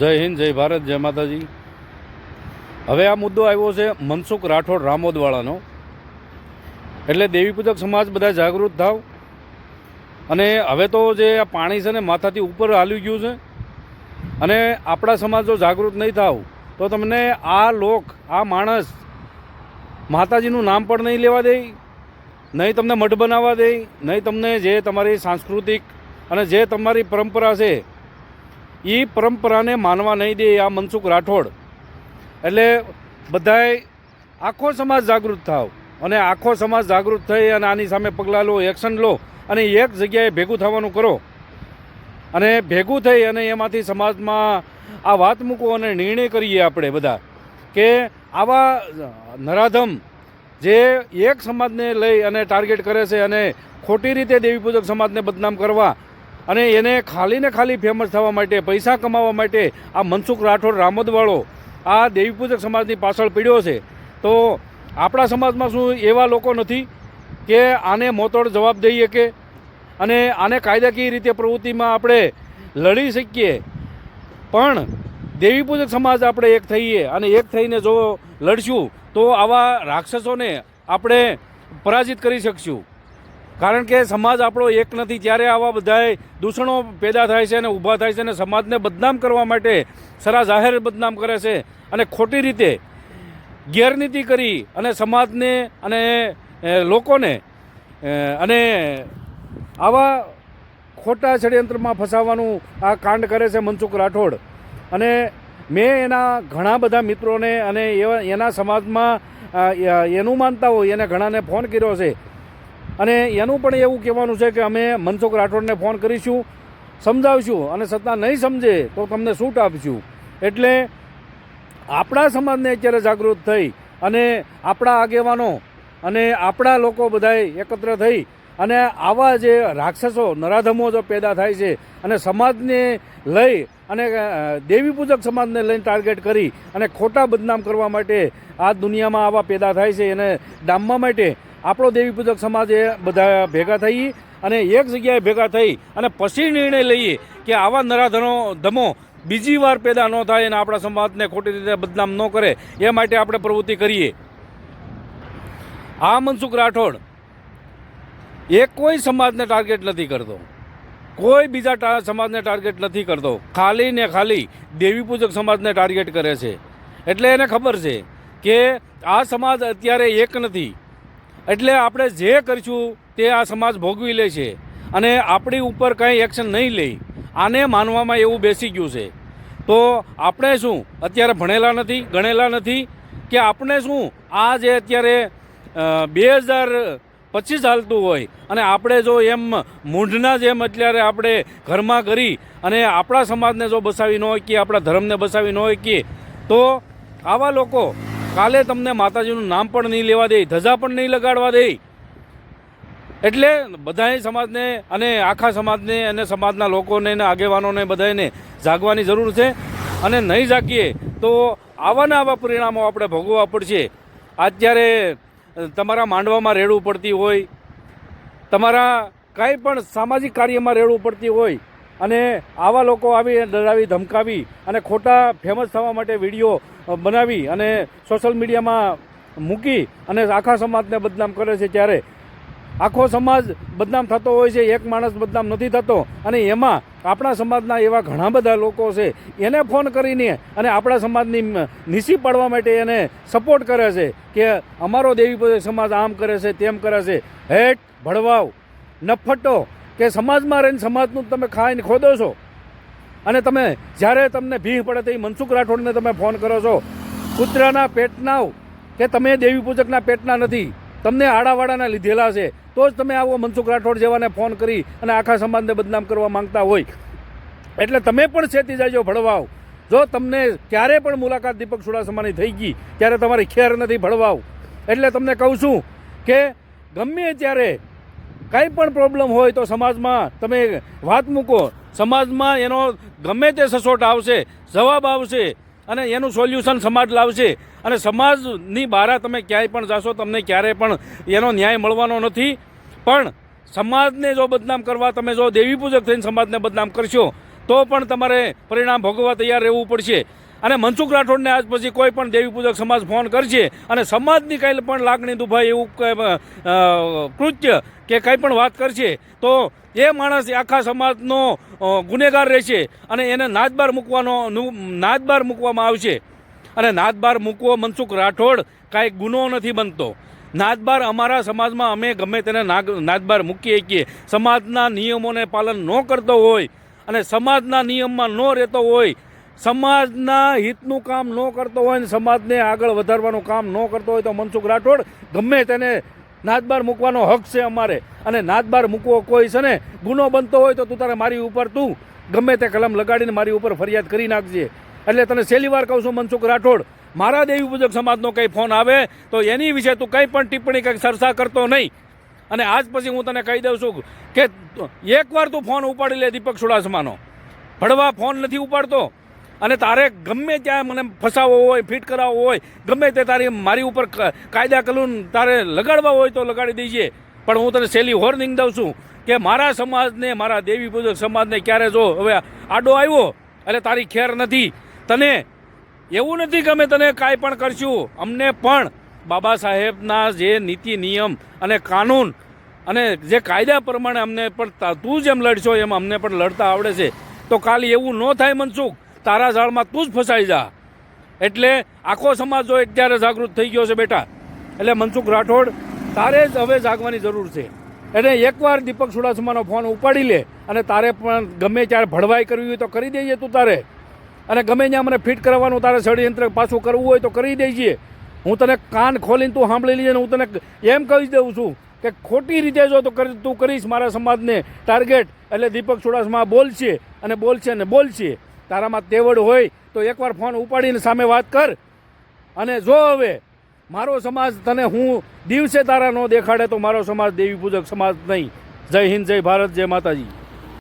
જય હિન્દ, જય ભારત, જય માતાજી. હવે આ મુદ્દો આવ્યો છે મનસુખ રાઠોડ રામોદવાળાનો. એટલે દેવી પૂજક સમાજ બધા જાગૃત થાવ. અને હવે તો જે આ પાણી છે ને માથાથી ઉપર હાલી ગયું છે, અને આપણા સમાજ જો જાગૃત નહીં થાવ, તો તમને આ લોક, આ માણસ માતાજીનું નામ પણ નહીં લેવા દે, નહીં તમને મઠ બનાવવા દે, નહીં તમને જે તમારી સાંસ્કૃતિક અને જે તમારી પરંપરા છે એ પરંપરાને માનવા નહીં દે આ મનસુખ રાઠોડ. એટલે બધાએ આખો સમાજ જાગૃત થાવ અને આખો સમાજ જાગૃત થઈ અને આની સામે પગલાં લો એક્શન લો અને એક જગ્યાએ ભેગું થવાનું કરો. અને ભેગું થઈ અને એમાંથી સમાજમાં આ વાત મૂકો અને નિર્ણય કરીએ આપણે બધા કે આવા નરાધમ જે એક સમાજને લઈ અને ટાર્ગેટ કરે છે અને ખોટી રીતે દેવી પૂજક સમાજને બદનામ કરવા અને એને ખાલી ને ખાલી ફેમસ થવા માટે, પૈસા કમાવા માટે આ મનસુખ રાઠોડ રામદવાળો આ દેવીપૂજક સમાજની પાછળ પીડ્યો છે. તો આપણા સમાજમાં શું એવા લોકો નથી કે આને મોતોડ જવાબ દઈએ કે? અને આને કાયદાકીય રીતે પ્રવૃત્તિમાં આપણે લડી શકીએ. પણ દેવીપૂજક સમાજ આપણે એક થઈએ અને એક થઈને જો લડશું તો આવા રાક્ષસોને આપણે પરાજિત કરી શકશું. કારણ કે સમાજ આપણો એક નથી. ત્યારે આવા બધાય દૂષણો પેદા થાય છે અને ઊભા થાય છે અને સમાજને બદનામ કરવા માટે સરા જાહેર બદનામ કરે છે અને ખોટી રીતે ગેરનીતિ કરી અને સમાજને અને લોકોને અને આવા ખોટા ષડયંત્રમાં ફસાવાનું આ કાંડ કરે છે મનસુખ રાઠોડ. અને મેં એના ઘણા બધા મિત્રોને અને એવા, એના સમાજમાં એનું માનતા હોય, એને ઘણાને ફોન કર્યો છે. અને એનું પણ એવું કહેવાનું છે કે અમે મનસુખ રાઠોડને ફોન કરીશું, સમજાવશું અને છતાં નહીં સમજે તો તમને છૂટ આપીશું. એટલે આપણા સમાજને અત્યારે જાગૃત થઈ અને આપણા આગેવાનો અને આપણા લોકો બધાએ એકત્ર થઈ અને આવા જે રાક્ષસો, નરાધમો જો પેદા થાય છે અને સમાજને લઈ અને દેવી પૂજક સમાજને લઈને ટાર્ગેટ કરી અને ખોટા બદનામ કરવા માટે આ દુનિયામાં આવા પેદા થાય છે એને ડામવા માટે આપણો દેવી પૂજક સમાજ એ બધા ભેગા થઈ અને એક જગ્યાએ ભેગા થઈ અને પછી નિર્ણય લઈએ કે આવા નરાધનો ધમો બીજી વાર પેદા ન થાય અને આપણા સમાજને ખોટી રીતે બદનામ ન કરે, એ માટે આપણે પ્રવૃત્તિ કરીએ. આ મનસુખ રાઠોડ, એ કોઈ સમાજને ટાર્ગેટ નથી કરતો. કોઈ બીજા સમાજને ટાર્ગેટ નથી કરતો. ખાલી ને ખાલી દેવી પૂજક સમાજને ટાર્ગેટ કરે છે. એટલે એને ખબર છે કે આ સમાજ અત્યારે એક નથી. એટલે આપણે જે કરીશું તે આ સમાજ ભોગવી લે છે અને આપણી ઉપર કંઈ એક્શન નહીં લે. આને માનવામાં એવું બેસી ગયું છે. તો આપણે શું? અત્યારે ભણેલા નથી, ગણેલા નથી કે આપણે શું? આ જે અત્યારે બે હજાર પચીસ હાલતું હોય અને આપણે જો એમ મૂંઢના જેમ અત્યારે આપણે ઘરમાં કરી અને આપણા સમાજને જો બસાવી ન કે આપણા ધર્મને બસાવી ન હોય કે, તો આવા લોકો કાલે તમને માતાજીનું નામ પણ નહીં લેવા દે, ધજા પણ નહીં લગાડવા દે. એટલે બધાય સમાજને અને આખા સમાજને અને સમાજના લોકોને અને આગેવાનોને બધાને જાગવાની જરૂર છે. અને નહીં જાગીએ તો આવાના આવા પરિણામો આપણે ભોગવવા પડશે. અત્યારે તમારા માંડવામાં રેડવું પડતી હોય, તમારા કાંઈ પણ સામાજિક કાર્યમાં રેડવું પડતી હોય અને આવા લોકો આવી ડરાવી, ધમકાવી અને ખોટા ફેમસ થવા માટે વીડિયો બનાવી અને સોશિયલ મીડિયામાં મૂકી અને આખા સમાજને બદનામ કરે છે ત્યારે. આખો સમાજ બદનામ થતો હોય છે, એક માણસ બદનામ નથી થતો. અને એમાં આપણા સમાજના એવા ઘણા બધા લોકો છે, એને ફોન કરીને અને આપણા સમાજની નીસી પાડવા માટે એને સપોર્ટ કરે છે કે અમારો દેવી સમાજ આમ કરે છે, તેમ કરે છે. હેટ ભડવાવ નફટો કે સમાજમાં રહીને સમાજનું તમે ખાઈને ખોદો છો. અને તમે જ્યારે તમને ભીહ પડે તો એ મનસુખ રાઠોડને તમે ફોન કરો છો. કૂતરાના પેટના કે તમે દેવી પૂજકના પેટના નથી, તમને આડાવાડાના લીધેલા છે, તો જ તમે આવો મનસુખ રાઠોડ જેવાને ફોન કરી અને આખા સમાજને બદનામ કરવા માંગતા હોય. એટલે તમે પણ છેતી જાજો ભળવાવ. જો તમને ક્યારે પણ મુલાકાત દીપક ચુડાસમાની થઈ ગઈ, ત્યારે તમારી ખેર નથી ભળવાવ. એટલે તમને કહું છું કે ગમે ત્યારે કંઈ પણ પ્રોબ્લેમ હોય તો સમાજમાં તમે વાત મૂકો. સમાજમાં એનો ગમે તે સસોટ આવશે, જવાબ આવશે અને એનું સોલ્યુશન સમાજ લાવશે. અને સમાજની બહાર તમે ક્યાંય પણ જાશો, તમને ક્યારેય પણ એનો ન્યાય મળવાનો નથી. પણ સમાજને જો બદનામ કરવા તમે જો દેવી પૂજક થઈને સમાજને બદનામ કરશો, તો પણ તમારે પરિણામ ભોગવવા તૈયાર રહેવું પડશે. અને મનસુખ રાઠોડને આજ પછી કોઈ પણ દેવી પૂજક સમાજ ફોન કરશે અને સમાજની કંઈ પણ લાગણી દુભાઈ એવું કૃત્ય કે કંઈ પણ વાત કરશે, તો એ માણસ આખા સમાજનો ગુનેગાર રહેશે અને એને નાદબાર મૂકવાનો નાદબાર મૂકવામાં આવશે. અને નાદબાર મૂકવો મનસુખ રાઠોડ કાંઈ ગુનો નથી બનતો. નાદબાર અમારા સમાજમાં અમે ગમે તેને નાદબાર મૂકીએ શકીએ સમાજના નિયમોને પાલન ન કરતો હોય અને સમાજના નિયમમાં ન રહેતો હોય સમાજના હિતનું કામ ન કરતો હોય ને સમાજને આગળ વધારવાનું કામ ન કરતો હોય તો મનસુખ રાઠોડ ગમે તેને નાદબાર મૂકવાનો હક છે અમારે. અને નાદબાર મૂકવો કોઈ છે ને? ગુનો બનતો હોય તો તું તારે મારી ઉપર તું ગમે તે કલમ લગાડીને મારી ઉપર ફરિયાદ કરી નાખજે. એટલે તને છેલ્લી વાર કહું છું મનસુખ રાઠોડ, મારા દેવી પૂજક સમાજનો કંઈ ફોન આવે તો એની વિશે તું કંઈ પણ ટિપ્પણી કંઈક સરસા કરતો નહીં. અને આજ પછી હું તને કહી દઉં છું કે એકવાર તું ફોન ઉપાડી લે દીપક ચુડાસમાનો ભડવા ફોન નથી ઉપાડતો. અને તારે ગમે ત્યાં મને ફસાવવો હોય, ફિટ કરાવવો હોય, ગમે તે તારી મારી ઉપર કાયદા કલૂન તારે લગાડવા હોય તો લગાડી દેજે. પણ હું તને સહેલી હોર્નિંગ દઉં છું કે મારા સમાજને, મારા દેવી પૂજક સમાજને ક્યારે જો હવે આડો આવ્યો, એટલે તારી ખેર નથી. તને એવું નથી કે અમે તને કાંઈ પણ કરશું. અમને પણ બાબા સાહેબના જે નીતિ, નિયમ અને કાનૂન અને જે કાયદા પ્રમાણે અમને પણ તું જેમ લડશો એમ અમને પણ લડતા આવડે છે. તો કાલે એવું ન થાય મનસુખ. તારા ઝાડમાં તું જ ફસાઈ જા. એટલે આખો સમાજ જો અત્યારે જાગૃત થઈ ગયો છે બેટા. એટલે મનસુખ રાઠોડ, તારે જ હવે જાગવાની જરૂર છે. એટલે એકવાર દીપક ચુડાસમાનો ફોન ઉપાડી લે અને તારે પણ ગમે ત્યારે ભળવાઈ કરવી હોય તો કરી દેજે તું તારે. અને ગમે ત્યાં મને ફિટ કરવાનું, તારે ષડયંત્ર પાછું કરવું હોય તો કરી દેજે. હું તને કાન ખોલીને તું સાંભળી લેજે ને હું તને એમ કહી દઉં છું કે ખોટી રીતે જો તો કરી- તું કરીશ મારા સમાજને ટાર્ગેટ, એટલે દીપક ચુડાસમા બોલશે અને બોલશે અને બોલશે. તારામાં તેવડ હોય તો એકવાર ફોન ઉપાડીને સામે વાત કર. અને જો હવે મારો સમાજ તને હું દિવસે તારા ન દેખાડે તો મારો સમાજ દેવી પૂજક સમાજ નહીં. જય હિન્દ, જય ભારત, જય માતાજી.